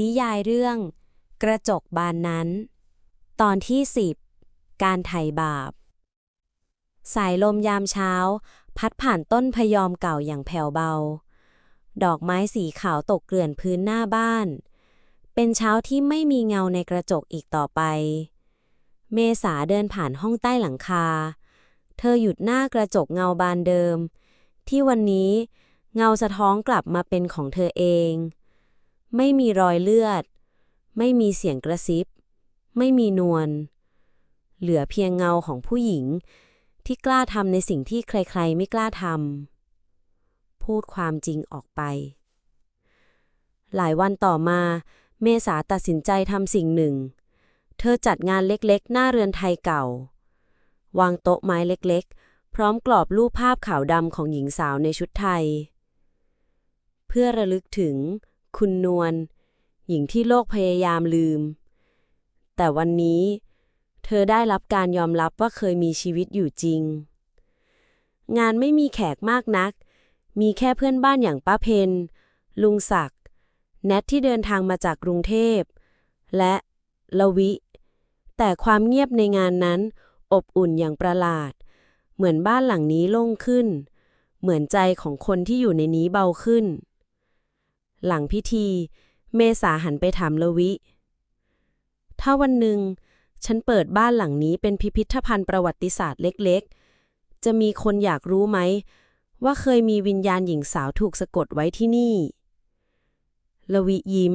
นิยายเรื่อง กระจกบานนั้น ตอนที่ 10 การไถ่บาป สายลมยามเช้า พัดผ่านต้นพยอมเก่าอย่างแผ่วเบา ดอกไม้สีขาวตกเกลื่อนพื้นหน้าบ้าน เป็นเช้าที่ไม่มีเงาในกระจกอีกต่อไป เมษาเดินผ่านห้องใต้หลังคา เธอหยุดหน้ากระจกเงาบานเดิม ที่วันนี้เงาสะท้อนกลับมาเป็นของเธอเอง ไม่มีรอยเลือด ไม่มีเสียงกระซิบ ไม่มีนวล เหลือเพียงเงาของผู้หญิง ที่กล้าทำในสิ่งที่ใครๆ ไม่กล้าทำ พูดความจริงออกไป หลายวันต่อมา เมษาตัดสินใจทำสิ่งหนึ่ง เธอจัดงานเล็กๆ หน้าเรือนไทยเก่า วางโต๊ะไม้เล็กๆ พร้อมกรอบรูปภาพขาวดำของหญิงสาวในชุดไทย เพื่อระลึกถึง คุณนวลหญิงที่โลกพยายามลืม แต่วันนี้ เธอได้รับการยอมรับว่าเคยมีชีวิตอยู่จริง งานไม่มีแขกมากนัก มีแค่เพื่อนบ้านอย่างป้าเพนลุงศักดิ์แนทที่เดินทางมาจากกรุงเทพ และละวิ แต่ความเงียบในงานนั้น อบอุ่นอย่างประหลาด เหมือนบ้านหลังนี้โล่งขึ้น เหมือนใจของคนที่อยู่ในนี้เบาขึ้น หลังพิธี เมษาหันไปถามละวิ ถ้าวันหนึ่ง ฉันเปิดบ้านหลังนี้เป็นพิพิธภัณฑ์ประวัติศาสตร์เล็กๆ จะมีคนอยากรู้ไหม ว่าเคยมีวิญญาณหญิงสาวถูกสะกดไว้ที่นี่ละวิยิ้ม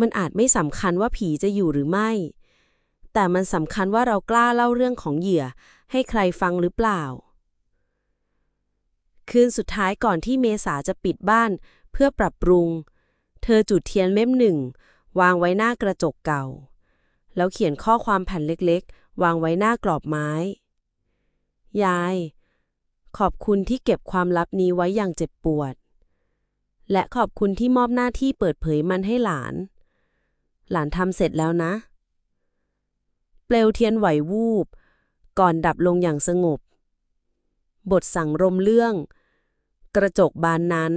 มันอาจไม่สำคัญว่าผีจะอยู่หรือไม่ แต่มันสำคัญว่าเรากล้าเล่าเรื่องของเหยื่อให้ใครฟังหรือเปล่า คืนสุดท้ายก่อนที่เมษาจะปิดบ้าน เพื่อปรับปรุง เธอจุดเทียนเล่มหนึ่ง วางไว้หน้ากระจกเก่า แล้วเขียนข้อความแผ่นเล็กๆ วางไว้หน้ากรอบไม้ ยาย ขอบคุณที่เก็บความลับนี้ไว้อย่างเจ็บปวด และขอบคุณที่มอบหน้าที่เปิดเผยมันให้หลาน หลานทำเสร็จแล้วนะ เปลวเทียนไหววูบ ก่อนดับลงอย่างสงบ บทสั่งรมเรื่อง กระจกบานนั้น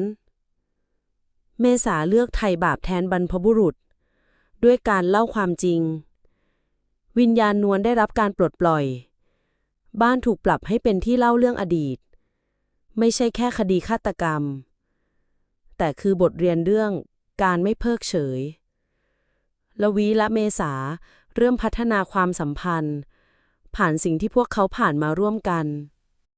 เมษาเลือกไถ่บาปแทนบรรพบุรุษ ด้วยการเล่าความจริง วิญญาณนวลได้รับการปลดปล่อย บ้านถูกปรับให้เป็นที่เล่าเรื่องอดีต ไม่ใช่แค่คดีฆาตกรรม แต่คือบทเรียนเรื่องการไม่เพิกเฉยละวีและเมษาเริ่มพัฒนาความสัมพันธ์ ผ่านสิ่งที่พวกเขาผ่านมาร่วมกัน